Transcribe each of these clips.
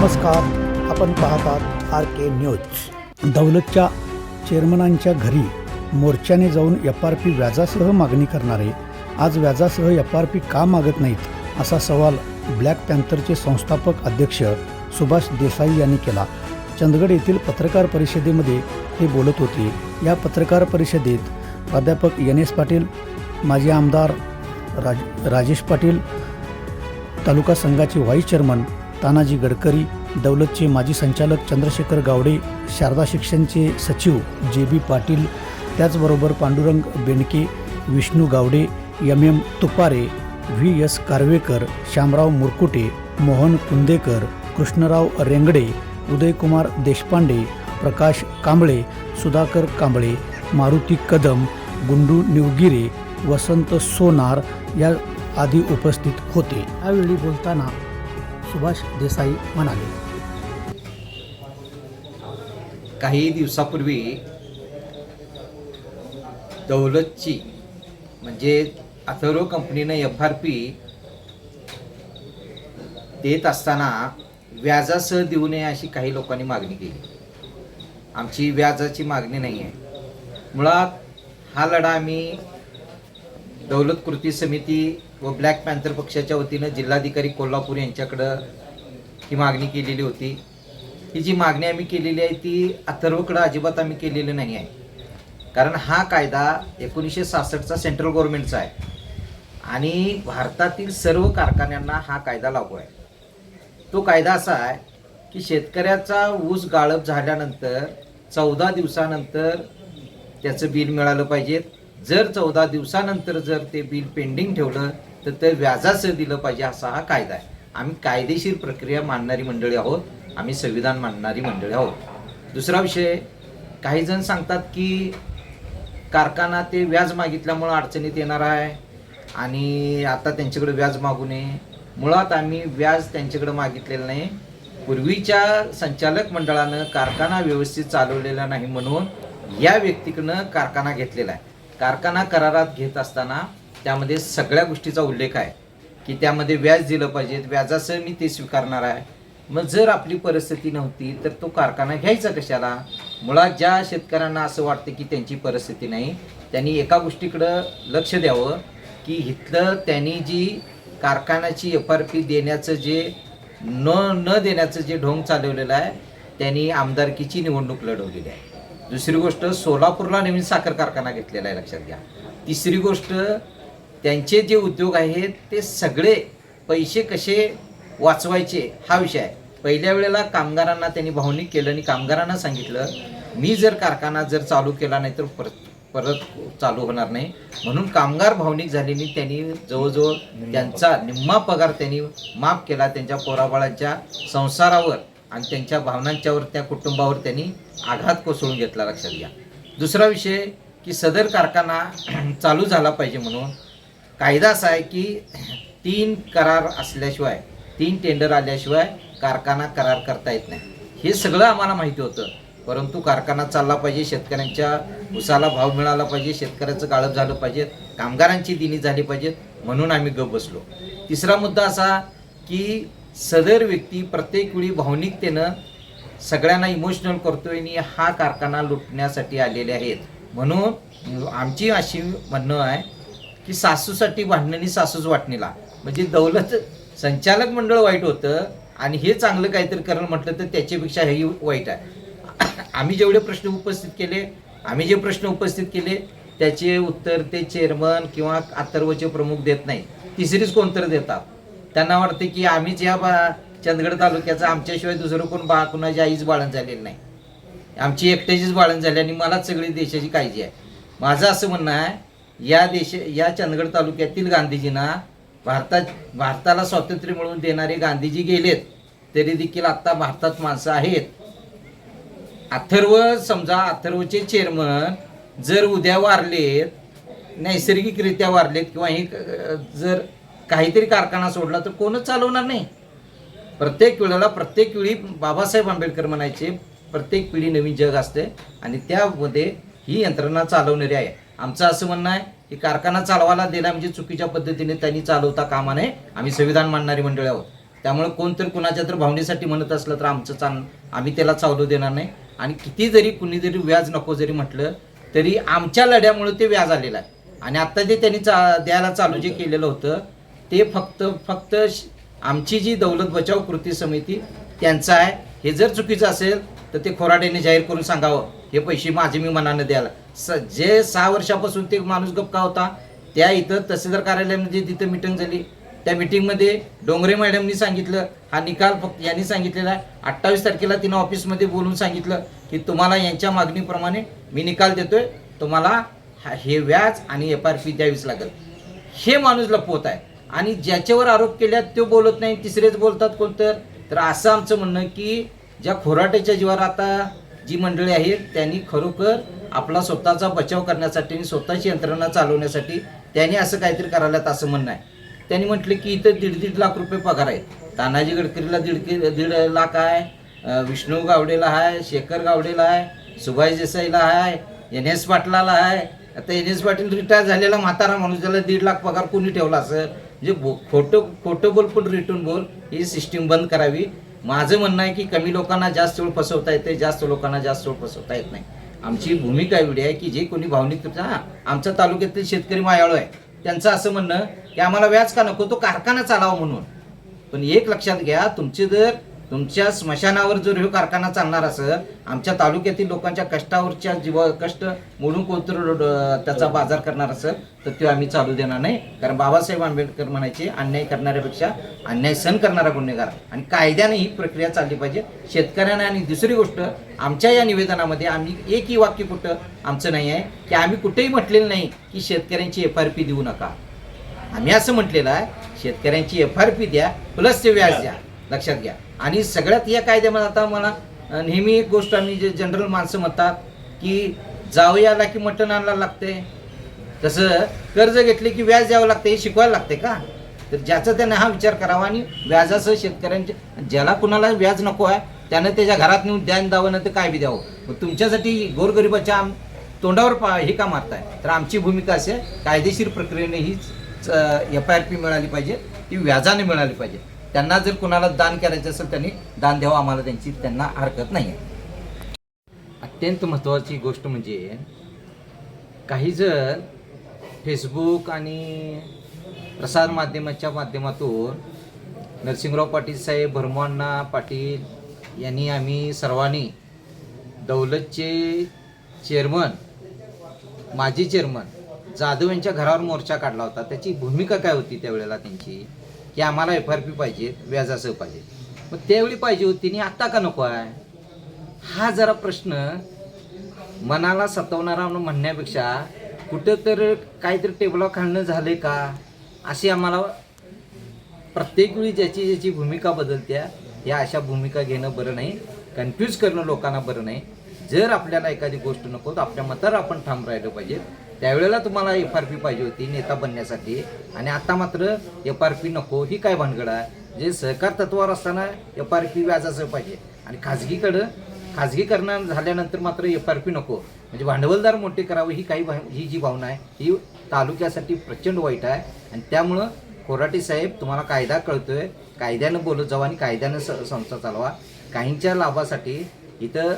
नमस्कार. आपण पाहतात आर के न्यूज. दौलतच्या चेअरमनांच्या घरी मोर्चाने जाऊन एफ आर पी व्याजासह मागणी करणारे आज व्याजासह एफ आर पी का मागत नाहीत असा सवाल ब्लॅक पॅन्थरचे संस्थापक अध्यक्ष सुभाष देसाई यांनी केला. चंदगड येथील पत्रकार परिषदेमध्ये ते बोलत होते. या पत्रकार परिषदेत प्राध्यापक एन एस पाटील माजी आमदार राज राजेश पाटील तालुका संघाचे व्हाईस चेअरमन तानाजी गडकरी दौलतचे माजी संचालक चंद्रशेखर गावडे शारदा शिक्षणचे सचिव जे बी पाटील त्याचबरोबर Pandurang Bendke Vishnu Gawde M M Tupare V S Karvekar Shyamrao Murkute Mohan Kundekar Krishnarao Rengde Udaykumar Deshpande Prakash Kamble Sudhakar Kamble Maruti Kadam Gundu Nivgire Vasant Sonar या आदी उपस्थित होते. यावेळी बोलताना सुभाष देसाई म्हणाले. काही दिवसापूर्वी दौलतची म्हणजे अथर्व कंपनीनं एफ आर पी देत असताना व्याजासह देऊ नये अशी काही लोकांनी मागणी केली. आमची व्याजाची मागणी नाही आहे मुळात हा लढा आम्ही दौलत कृती समिती व ब्लॅक पॅन्थर पक्षाच्या वतीनं जिल्हाधिकारी कोल्हापूर यांच्याकडं ही मागणी केलेली होती. ही जी मागणी आम्ही केलेली आहे ती अथर्वकडं अजिबात आम्ही केलेली नाही आहे. कारण हा कायदा एकोणीसशे सहासष्टचा सेंट्रल गव्हर्नमेंटचा आहे. आणि भारतातील सर्व कारखान्यांना हा कायदा लागू आहे. तो कायदा असा आहे की शेतकऱ्याचा ऊस गाळप झाल्यानंतर चौदा दिवसानंतर त्याचं बिल मिळालं पाहिजे जर चौदा दिवसानंतर जर ते बिल पेंडिंग ठेवलं तर ते व्याजासह दिलं पाहिजे असा हा कायदा आहे. आम्ही कायदेशीर प्रक्रिया मानणारी मंडळी आहोत. आम्ही संविधान मानणारी मंडळी आहोत. दुसरा विषय काही जण सांगतात की कारखाना ते व्याज मागितल्यामुळं अडचणीत येणार आहे आणि आता त्यांच्याकडे व्याज मागू नये. मुळात आम्ही व्याज त्यांच्याकडे मागितलेलं नाही. पूर्वीच्या संचालक मंडळानं कारखाना व्यवस्थित चालवलेला नाही म्हणून या व्यक्तीकडनं कारखाना घेतलेला आहे. कारखाना करारात घेत असताना त्यामध्ये सगळ्या गोष्टीचा उल्लेख आहे की त्यामध्ये व्याज दिलं पाहिजे व्याजासह मी ते स्वीकारणार आहे. मग जर आपली परिस्थिती नव्हती तर तो कारखाना घ्यायचा कशाला? मुळात ज्या शेतकऱ्यांना असं वाटतं की त्यांची परिस्थिती नाही त्यांनी एका गोष्टीकडं लक्ष द्यावं की इथलं त्यांनी जी कारखान्याची एफ आर पी देण्याचं जे न न देण्याचं जे ढोंग चालवलेलं आहे त्यांनी आमदारकीची निवडणूक लढवलेली आहे. दुसरी गोष्ट सोलापूरला नवीन साखर कारखाना घेतलेला आहे लक्षात घ्या. तिसरी गोष्ट त्यांचे जे उद्योग आहेत ते सगळे पैसे कसे वाचवायचे हा विषय आहे. पहिल्या वेळेला कामगारांना त्यांनी भावनिक केलं आणि कामगारांना सांगितलं मी जर कारखाना जर चालू केला नाही तर परत परत चालू होणार नाही. म्हणून कामगार भावनिक झालेली त्यांनी जवळजवळ त्यांचा निम्मा पगार त्यांनी माफ केला. त्यांच्या पोराबाळांच्या संसारावर आणि त्यांच्या भावनांच्यावर त्या कुटुंबावर त्यांनी आघात कोसळून घेतला. लक्षात घ्या. दुसरा विषय की सदर कारखाना चालू झाला पाहिजे म्हणून कायदा असा आहे की तीन करार असल्याशिवाय तीन टेंडर आल्याशिवाय कारखाना करार करता येत नाही. हे सगळं आम्हाला माहिती होतं. परंतु कारखाना चालला पाहिजे शेतकऱ्यांच्या उसाला भाव मिळाला पाहिजे शेतकऱ्याचं गाळप झालं पाहिजे कामगारांची दिनी झाली पाहिजेत म्हणून आम्ही गप बसलो. तिसरा मुद्दा असा की सदर व्यक्ती प्रत्येक वेळी भावनिकतेनं सगळ्यांना इमोशनल करतोय आणि हा कारखाना लुटण्यासाठी आलेले आहेत. म्हणून आमची अशी म्हणणं आहे की सासूसाठी भांडणी सासूच वाटणीला. म्हणजे दौलत संचालक मंडळ वाईट होतं आणि हे चांगलं काहीतरी करणं म्हटलं तर त्याच्यापेक्षा हेही वाईट आहे. आम्ही जेवढे प्रश्न उपस्थित केले आम्ही जे प्रश्न उपस्थित केले त्याचे उत्तर ते चेअरमन किंवा अथर्वचे प्रमुख देत नाही. तिसरीच कोणतरी देतात. त्यांना वाटते की आम्हीच या बा चंदगड तालुक्याचा आमच्याशिवाय दुसरं कोण बा कुणाची आईच बाळण झालेलं नाही. आमची एकट्याचीच बाळण झाली आणि मलाच सगळी देशाची काळजी आहे. माझं असं म्हणणं आहे या देश या चंदगड तालुक्यातील गांधीजींना भारतात भारताला स्वातंत्र्य मिळवून देणारे गांधीजी गेलेत तरी देखील आत्ता भारतात माणसं आहेत. अथर्व समजा अथर्वचे चेअरमन जर उद्या वारलेत नैसर्गिकरित्या वारलेत किंवा हे जर काहीतरी कारखाना सोडला तर कोणच चालवणार नाही. प्रत्येक वेळेला प्रत्येक वेळी बाबासाहेब आंबेडकर म्हणायचे प्रत्येक पिढी नवीन जग असते आणि त्यामध्ये ही यंत्रणा चालवणारी आहे. आमचं असं म्हणणं आहे की कारखाना चालवायला दिला म्हणजे चुकीच्या पद्धतीने त्यांनी चालवता कामा नये आम्ही संविधान मानणारी मंडळी आहोत. त्यामुळे कोणतरी कुणाच्या तर भावनेसाठी म्हणत असलं तर आमचं चाल आम्ही त्याला चालू देणार नाही. आणि किती जरी कुणी जरी व्याज नको जरी म्हटलं तरी आमच्या लढ्यामुळे ते व्याज आलेलं आहे. आणि आत्ता जे त्यांनी चा द्यायला चालू जे केलेलं होतं ते फक्त फक्त श- आमची जी दौलत बचाव कृती समिती त्यांचं आहे. हे जर चुकीचं असेल तर ते खोराड्याने जाहीर करून सांगावं. हे पैसे माझे मी मनानं द्यायला स जे सहा वर्षापासून ते माणूस गप्पा होता त्या इथं तहसीलदार कार्यालयामध्ये तिथं मिटिंग झाली. त्या मिटिंगमध्ये डोंगरे मॅडमनी सांगितलं हा निकाल फक्त यांनी सांगितलेला आहे. अठ्ठावीस तारखेला तिनं ऑफिसमध्ये बोलून सांगितलं की तुम्हाला यांच्या मागणीप्रमाणे मी निकाल देतोय तुम्हाला हा- हे व्याज आणि एफ आर पी द्यावीच लागेल. हे माणूस लपवत आहे. आणि ज्याच्यावर आरोप केल्यात तो बोलत नाही तिसरेच बोलतात कोणतं तर? असं आमचं म्हणणं की ज्या खोराट्याच्या जीवावर आता जी मंडळी आहेत त्यांनी खरोखर आपला स्वतःचा बचाव करण्यासाठी आणि स्वतःची यंत्रणा चालवण्यासाठी त्यांनी असं काहीतरी करायलात असं म्हणणं आहे. त्यांनी म्हटलं की इथं दीड दीड लाख रुपये पगार आहेत. तानाजी गडकरीला दीड कि- दीड लाख आहे विष्णू गावडेला आहे शेखर गावडेला आहे सुभाष देसाईला आहे एन एस पाटलाला आहे. आता एन एस पाटील रिटायर झालेला म्हातारा माणूस त्याला दीड लाख पगार कोणी ठेवला असं? म्हणजे बो- खोटं खोटं बोल पण रिटून बोल ही सिस्टीम बंद करावी. माझं म्हणणं आहे की कमी लोकांना जास्त वेळ फसवता येते जास्त लोकांना जास्त वेळ फसवता येत नाही. आमची भूमिका एवढी आहे की जे कोणी भावनिक हां आमच्या तालुक्यातील शेतकरी मायाळू आहे. त्यांचं असं म्हणणं की आम्हाला व्याज का नको तो कारखाना चालावा म्हणून. पण एक लक्षात घ्या तुमचे जर तुमच्या स्मशानावर जर हे कारखाना चालणार असेल आमच्या तालुक्यातील लोकांच्या कष्टावरच्या जीव कष्ट मोडून कोणतं त्याचा बाजार करणार असेल तर ते आम्ही चालू देणार नाही. कारण बाबासाहेब आंबेडकर म्हणायचे अन्याय करणाऱ्यापेक्षा अन्याय सहन करणारा गुन्हेगार. आणि कायद्याने ही प्रक्रिया चालली पाहिजे. शेतकऱ्यांना आणि दुसरी गोष्ट आमच्या या निवेदनामध्ये आम्ही एकही वाक्य कुठं आमचं नाही आहे की आम्ही कुठेही म्हटलेलं नाही की शेतकऱ्यांची एफ आर पी देऊ नका. आम्ही असं म्हटलेलं आहे शेतकऱ्यांची एफ आर पी द्या प्लस ते व्याज. द्या. लक्षात घ्या. आणि सगळ्यात या कायद्यामध्ये आता मला नेहमी एक गोष्ट आम्ही जे जनरल माणसं म्हणतात की जावयाला आला की मटण आणायला लागते. तसं कर्ज घेतले की व्याज द्यावं लागते हे शिकवायला लागते का? तर ज्याचा त्यांना हा विचार करावा आणि व्याजासह शेतकऱ्यांचे ज्याला कुणाला व्याज नको आहे त्यानं त्याच्या घरात नेऊन ध्यान द्यावं नाही तर काय बी द्यावं. मग तुमच्यासाठी गोरगरिबाच्या आम- तोंडावर पा हे का मारताय? तर आमची भूमिका असे कायदेशीर प्रक्रियेने हीच एफ आय आर पी मिळाली पाहिजे ती व्याजाने मिळाली पाहिजे. त्यांना जर कुणाला दान करायचं असेल त्यांनी दान द्यावं आम्हाला त्यांची त्यांना हरकत नाही आहे अत्यंत महत्त्वाची गोष्ट म्हणजे काही जर फेसबुक आणि प्रसार माध्यमाच्या माध्यमातून नरसिंहराव पाटील साहेब भरमोअण्णा पाटील यांनी आम्ही सर्वांनी दौलतचे चेअरमन माजी चेअरमन जाधव यांच्या घरावर मोर्चा काढला होता. त्याची भूमिका काय होती त्यावेळेला त्यांची? की आम्हाला एफ आर पी पाहिजे व्याजासह पाहिजे. मग त्यावेळी पाहिजे होती आणि आत्ता का नको आहे? हा जरा प्रश्न मनाला सतवणारा म्हणण्यापेक्षा कुठं तर काहीतरी टेबलावर खाणं झालंय का? अशी आम्हाला प्रत्येक वेळी ज्याची ज्याची भूमिका बदलत्या या अशा भूमिका घेणं बरं नाही कन्फ्यूज करणं लोकांना बरं नाही. जर आपल्याला एखादी गोष्ट नको तर आपल्या मतावर आपण ठाम राहिलं पाहिजे. त्यावेळेला तुम्हाला एफ आर पी पाहिजे होती नेता बनण्यासाठी. आणि आता मात्र एफ आर पी नको ही काय भानगड आहे? जे सहकार तत्वावर असताना एफ आर पी व्याजासह पाहिजे. आणि खाजगीकडं खाजगीकरण झाल्यानंतर मात्र एफ आर पी नको. म्हणजे भांडवलदार मोठे करावं ही काही ही जी भावना आहे ही तालुक्यासाठी प्रचंड वाईट आहे. आणि त्यामुळं कोराटे साहेब तुम्हाला कायदा कळतोय. कायद्यानं बोलत जावा आणि कायद्यानं स संस्था चालवा. काहींच्या लाभासाठी इथं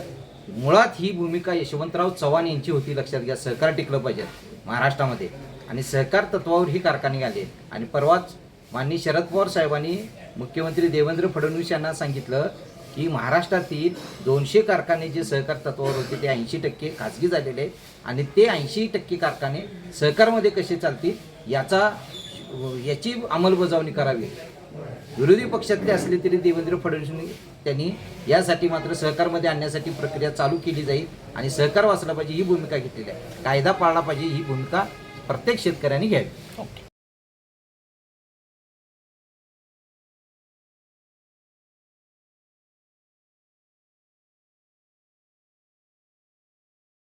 मुळात ही भूमिका यशवंतराव चव्हाण यांची होती लक्षात घ्या. सहकार टिकलं पाहिजे महाराष्ट्रामध्ये. आणि सहकार तत्वावर ही कारखाने आले. आणि परवाच माननीय शरद पवार साहेबांनी मुख्यमंत्री देवेंद्र फडणवीस यांना सांगितलं की महाराष्ट्रातील दोनशे कारखाने जे सहकार तत्वावर होते ते ऐंशी टक्के खाजगी झालेले आहेत. आणि ते ऐंशी टक्के कारखाने सहकारमध्ये कसे चालतील याचा याची अंमलबजावणी करावी. विरोधी पक्षातले असले तरी देवेंद्र फडणवीसांनी त्यांनी यासाठी मात्र सहकारमध्ये आणण्यासाठी प्रक्रिया चालू केली जाईल आणि सहकार वाचला पाहिजे ही भूमिका घेतलेली आहे. कायदा पाळला पाहिजे ही भूमिका प्रत्येक शेतकऱ्यांनी घ्यावी.